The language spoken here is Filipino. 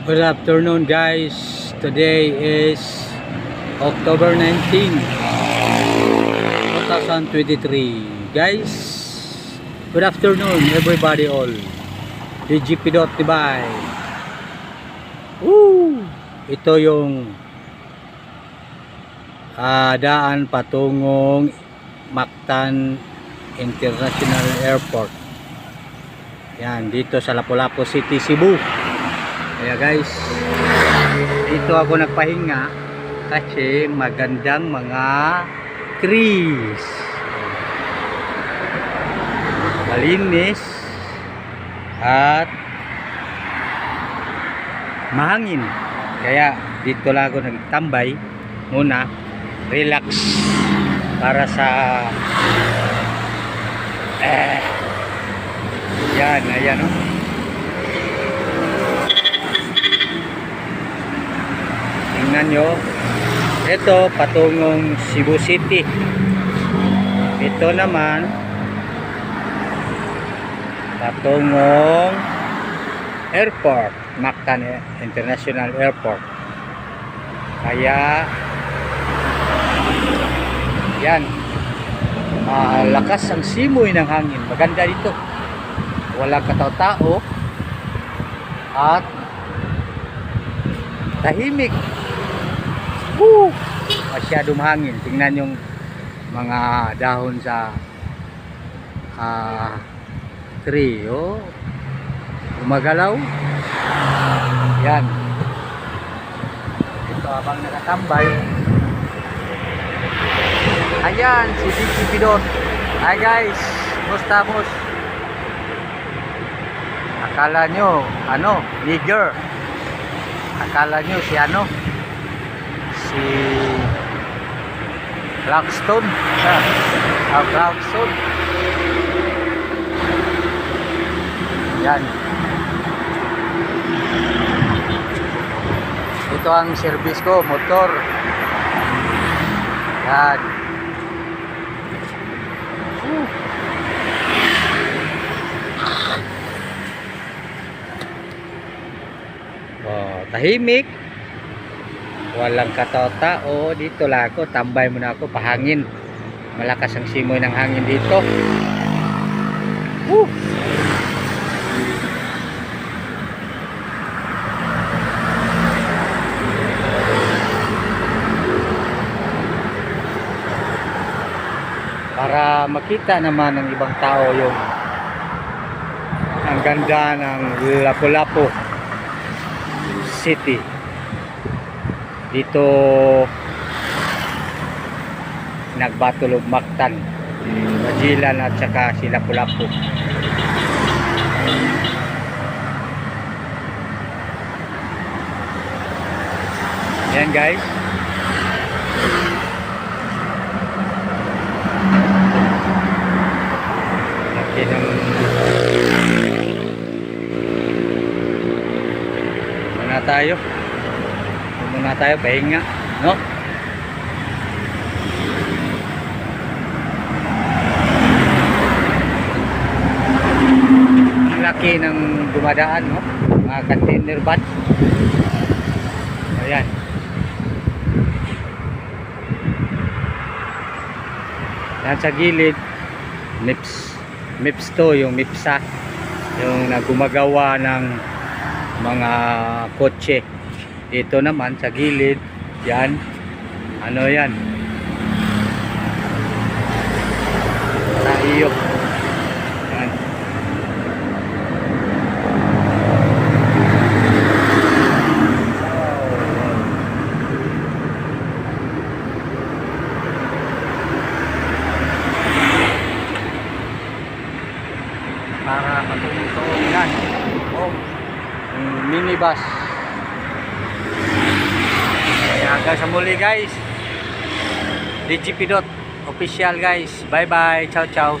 Good afternoon guys. Today is October 19, 2023. Guys, good afternoon everybody all. DGP Dot. Woo! Ito yung ah, daan patungong Mactan International Airport. Yan, dito sa Lapu-Lapu City, Cebu. Kaya guys, dito ako nagpahinga kasi magandang mga trees. Malinis at mahangin. Kaya dito lang ako nagtambay muna, relax para sa eh, yan, ayan oh. Tingnan nyo. Ito, patungong Cebu City. Ito naman, patungong airport. Mactan International Airport. Kaya, yan. Malakas ang simoy ng hangin. Maganda dito. Walang katao-tao. At tahimik. Woo! Masyadong hangin. Tingnan yung mga dahon sa ah, tree. Oh. Gumagalaw. Yan. Ito habang nakatambay. Ayan, si Vicky Pidot. Hi guys, musta mos? Akala nyo, ano, nigger. Akala nyo si ano? Si Blackstone. Ah, ah, Blackstone. Yan. Ito ang service ko, motor. Yan. Whew. Oh, tahimik. Walang katao-tao. Dito lang ako. Tambay muna ako. Pahangin. Malakas ang simoy ng hangin dito. Woo! Para makita naman ng ibang tao yung ang ganda ng Lapu-Lapu City dito nagbatulog Mactan Majilan at saka si Lapu-Lapu yan guys. Laki ng muna tayo muna tayo pahinga no? Laki ng dumadaan no? Mga container van. Ayan. Yan sa gilid MIPS MIPS to yung MIPSA yung nagumagawa ng mga kotse ito naman sa gilid. Yan. Ano yan? Tayo yan. Para patungtong yan. Oh. Yung minibus hanggang guys. DGP Dot official guys. Bye bye ciao ciao